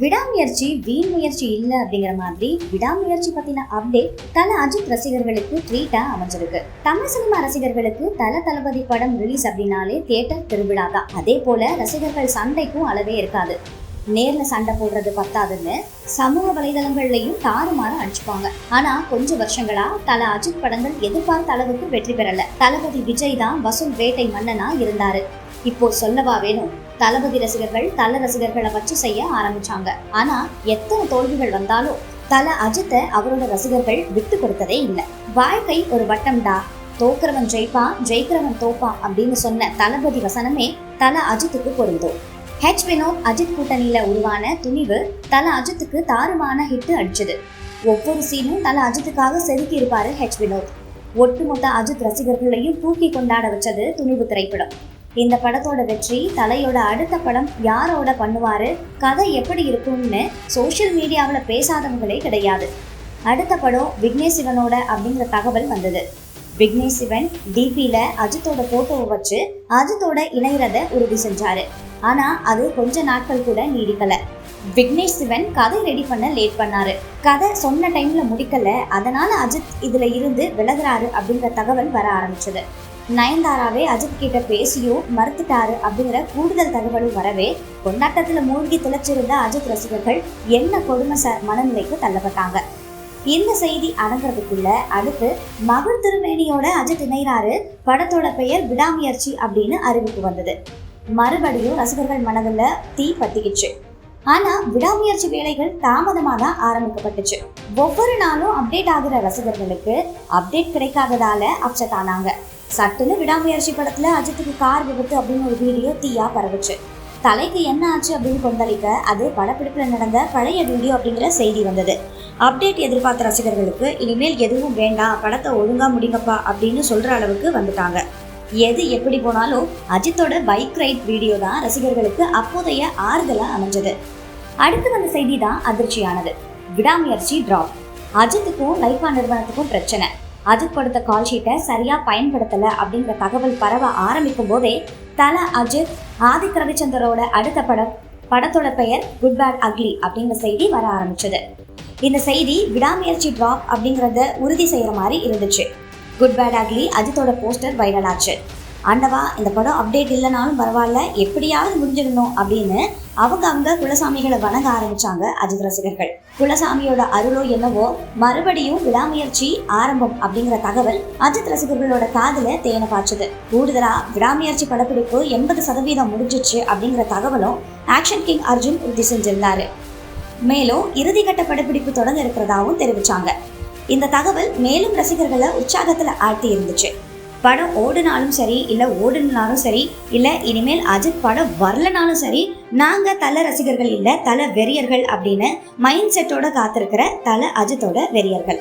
விடாமுயற்சி வீண் முயற்சி இல்லை அப்படிங்கிற மாதிரி விடாமுயற்சி பத்தின அப்டேட் தல அஜித் ரசிகர்களுக்கு ட்ரீட்டா அமைஞ்சிருக்கு. தமிழ் சினிமா ரசிகர்களுக்கு தல தளபதி படம் ரிலீஸ் அப்படின்னாலே தியேட்டர் திருவிழா தான் அதே போல ரசிகர்கள் சண்டைக்கும் அளவே இருக்காது. நேர்ல சண்டை போடுறது பத்தாதுன்னு சமூக வலைதளங்கள்லயும் தாறுமாற அடிச்சுப்பாங்க. ஆனா கொஞ்ச வருஷங்களா தல அஜித் படங்கள் எதிர்பார்த்த அளவுக்கு வெற்றி பெறல. தளபதி விஜய் தான் வசூல் வேட்டை மன்னனா இருந்தாரு. இப்போ சொல்லவா வேணும்? தளபதி ரசிகர்கள் தல ரசிகர்களை வச்சு செய்ய ஆரம்பிச்சாங்க. ஆனா எத்தனை தோல்விகள் வந்தாலும் தல அஜித்தை அவரோட ரசிகர்கள் விட்டு கொடுத்ததே இல்லை. வாழ்க்கை ஒரு வட்டம்டா. தோக்கிறவன் ஜெயிப்பான் ஜெயிக்கிறவன் தோப்பான் அப்படின்னு சொன்ன தளபதி வசனமே தல அஜித்துக்கு பொருந்தும். ஹெச் வினோத் அஜித் கூட்டணியில உருவான துணிவு தல அஜித்துக்கு தாறுமான ஹிட் அடிச்சது. ஒவ்வொரு சீனும் தல அஜித்துக்காக செதுக்கி இருப்பாரு ஹெச் வினோத். ஒட்டுமொத்த அஜித் ரசிகர்களையும் தூக்கி கொண்டாட வச்சது துணிவு திரைப்படம். இந்த படத்தோட வெற்றி தலையோட அடுத்த படம் யாரோட பண்ணுவாரு கதை எப்படி இருக்கும்னு சோஷியல் மீடியாவில் பேசாதவங்களே கிடையாது. அடுத்த படம் விக்னேஷ் சிவனோட அப்படிங்கிற தகவல் வந்தது. விக்னேஷ் சிவன் டிபியில் அஜித்தோட போட்டோவை வச்சு அஜித்தோட இணையறத உறுதி செஞ்சாரு. ஆனா அது கொஞ்ச நாட்கள் கூட நீடிக்கல. விக்னேஷ் சிவன் கதை ரெடி பண்ண லேட் பண்ணாரு. கதை சொன்ன டைம்ல முடிக்கல. அதனால அஜித் இதுல இருந்து விலகிறாரு அப்படிங்கிற தகவல் வர ஆரம்பிச்சது. நயன்தாராவே அஜித் கிட்ட பேசியும் மறுத்துட்டாரு அப்படிங்கிற கூடுதல் தகவலும் வரவே கொண்டாட்டத்துல மூழ்கி திளைச்சிருந்த அஜித் ரசிகர்கள் என்ன கொடுமை ச மனநிலைக்கு தள்ளப்பட்டாங்க. இந்த செய்தி அடங்குறதுக்குள்ள அடுத்து மகள் திருமேனியோட அஜித் இணைகிறாரு படத்தோட பெயர் விடாமுயற்சி அப்படின்னு அறிவிப்பு வந்தது. மறுபடியும் ரசிகர்கள் மனதில் தீ பத்திக்கிச்சு. ஆனால் விடாமுயற்சி வேலைகள் தாமதமாக தான் ஆரம்பிக்கப்பட்டுச்சு. ஒவ்வொரு நாளும் அப்டேட் ஆகிற ரசிகர்களுக்கு அப்டேட் கிடைக்காததால அப்செட் ஆனாங்க. சட்டுன்னு விடாமுயற்சி படத்தில் அஜித்துக்கு கார் விபத்து அப்படின்னு ஒரு வீடியோ தீயா பரவுச்சு. தலைக்கு என்ன ஆச்சு அப்படின்னு கொந்தளிக்க அது படப்பிடிப்பில் நடந்த பழைய வீடியோ அப்படிங்கிற செய்தி வந்தது. அப்டேட் எதிர்பார்த்த ரசிகர்களுக்கு இனிமேல் எதுவும் வேண்டாம் படத்தை ஒழுங்காக முடிங்கப்பா அப்படின்னு சொல்கிற அளவுக்கு வந்துட்டாங்க. எது எப்படி போனாலும் அஜித்தோட பைக் ரைட் வீடியோ தான் ரசிகர்களுக்கு அப்போதைய ஆறுதலாக அமைஞ்சது. அடுத்து வந்த செய்தி தான் அதிர்ச்சியானது. விடாமுயற்சி டிராப் அஜித்துக்கும் லைஃபா நிறுவனத்துக்கும் பிரச்சனை. அஜித் கொடுத்த கால் ஷீட்டை சரியாக பயன்படுத்தலை அப்படிங்கிற தகவல் பரவ ஆரம்பிக்கும் போதே தல அஜித் ஆதிக் ரவிச்சந்தரோட அடுத்த படம் படத்தோட பெயர் குட் பேட் அக்லி அப்படிங்கிற செய்தி வர ஆரம்பிச்சது. இந்த செய்தி விடாமுயற்சி டிராப் அப்படிங்கிறத உறுதி செய்கிற மாதிரி இருந்துச்சு. குட் பேட் அக்லி அஜித்தோட போஸ்டர் வைரல் ஆச்சு. ஆண்டவா இந்த படம் அப்டேட் இல்லைனாலும் பரவாயில்ல எப்படியாவது முடிஞ்சிடணும் அப்படின்னு அவங்க அவங்க குலசாமிகளை வணங்க ஆரம்பிச்சாங்க அஜித் ரசிகர்கள். குலசாமியோட அருளோ என்னவோ மறுபடியும் விடாமுயற்சி ஆரம்பம் அப்படிங்கிற தகவல் அஜித் ரசிகர்களோட காதல தேனை பாய்ச்சது. கூடுதலா விடாமுயற்சி படப்பிடிப்பு எண்பது சதவீதம் முடிஞ்சிச்சு அப்படிங்கிற தகவலும் ஆக்ஷன் கிங் அர்ஜுன் உறுதி செஞ்சிருந்தாரு. மேலும் இறுதிக்கட்ட படப்பிடிப்பு தொடங்க இருக்கிறதாவும் தெரிவிச்சாங்க. இந்த தகவல் மேலும் ரசிகர்களை உற்சாகத்துல ஆழ்த்தி இருந்துச்சு. படம் ஓடுனாலும் சரி இல்லை ஓடுனாலும் சரி இல்லை இனிமேல் அஜித் படம் வரலனாலும் சரி நாங்கள் தல ரசிகர்கள் இல்லை தல வெறியர்கள் அப்படின்னு மைண்ட் செட்டோட காத்திருக்கிற தல அஜித்தோட வெறியர்கள்.